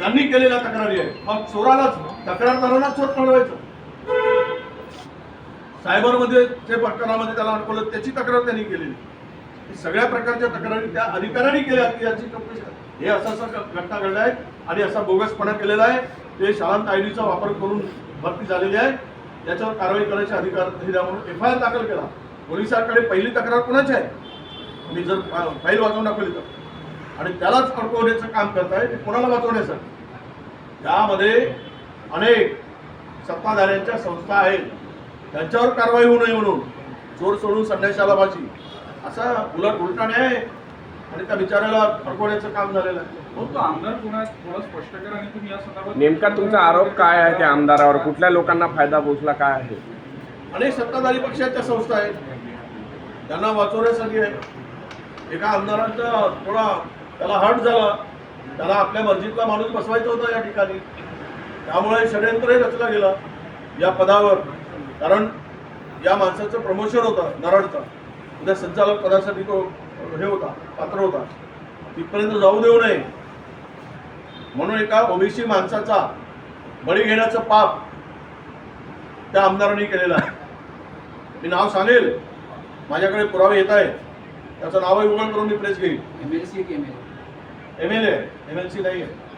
त्यांनी केलेल्या तक्रारी आहे मग चोरालाच तक्रारदारांना चोर ठरवायचं सायबरमध्ये जे प्रकरणामध्ये त्याला अडकवलं त्याची तक्रार त्यांनी केलेली. सगळ्या प्रकारच्या तक्रारी त्या अधिकाऱ्यांनी केल्या की याची चौकशी हे असं असं घटना घडल्या आहे आणि असा बोगसपणा केलेला आहे. ते शाळांत आयडीचा वापर करून भरती झालेली आहे. याच्यावर कारवाई करायचे अधिकार दिला म्हणून एफ आय आर दाखल केला. पोलिसांकडे पहिली तक्रार कोणाची आहे? मी जर फाईल वाचवून दाखवली तर. आणि त्यालाच अडकवण्याचं काम करताय ते कोणाला वाचवण्यासाठी त्यामध्ये अनेक सत्ताधाऱ्यांच्या संस्था आहेत. त्यांच्यावर कारवाई होऊ नये म्हणून. चोर सोडून संन्याशाला बाजी असा उलट उलटा न्याय आणि त्या बिचाऱ्याला अडकवण्याचं काम झालेलं आहे. हो तो आमदार कोणा थोडं स्पष्ट करा आणि तुम्ही या संदर्भात नेमका तुमचा आरोप काय आहे त्या आमदारावर? कुठल्या लोकांना फायदा पोचला काय आहे? अनेक सत्ताधारी पक्षाच्या संस्था आहेत. त्यांना वाचवण्यासाठी आहे. एका आमदारांचा थोडा त्याला हट झाला. त्याला आपल्या मर्जीतला माणूस बसवायचा होता या ठिकाणी. त्यामुळे षडयंत्रही रचला गेला या पदावर. कारण या माणसाचं प्रमोशन होतं नरडचं उद्या म्हणजे संचालक पदासाठी तो हे होता पात्र होता. तिथपर्यंत जाऊ देऊ नये. म्हणून एका ओबीसी माणसाचा बळी घेण्याचं पाप त्या आमदारांनी केलेलं आहे. मी नाव सांगेल? माझ्याकडे पुरावे येत आहेत. त्याचं नावही उघड करून मी प्रेस घेईल M L C M L. M L A M L C नाही आहे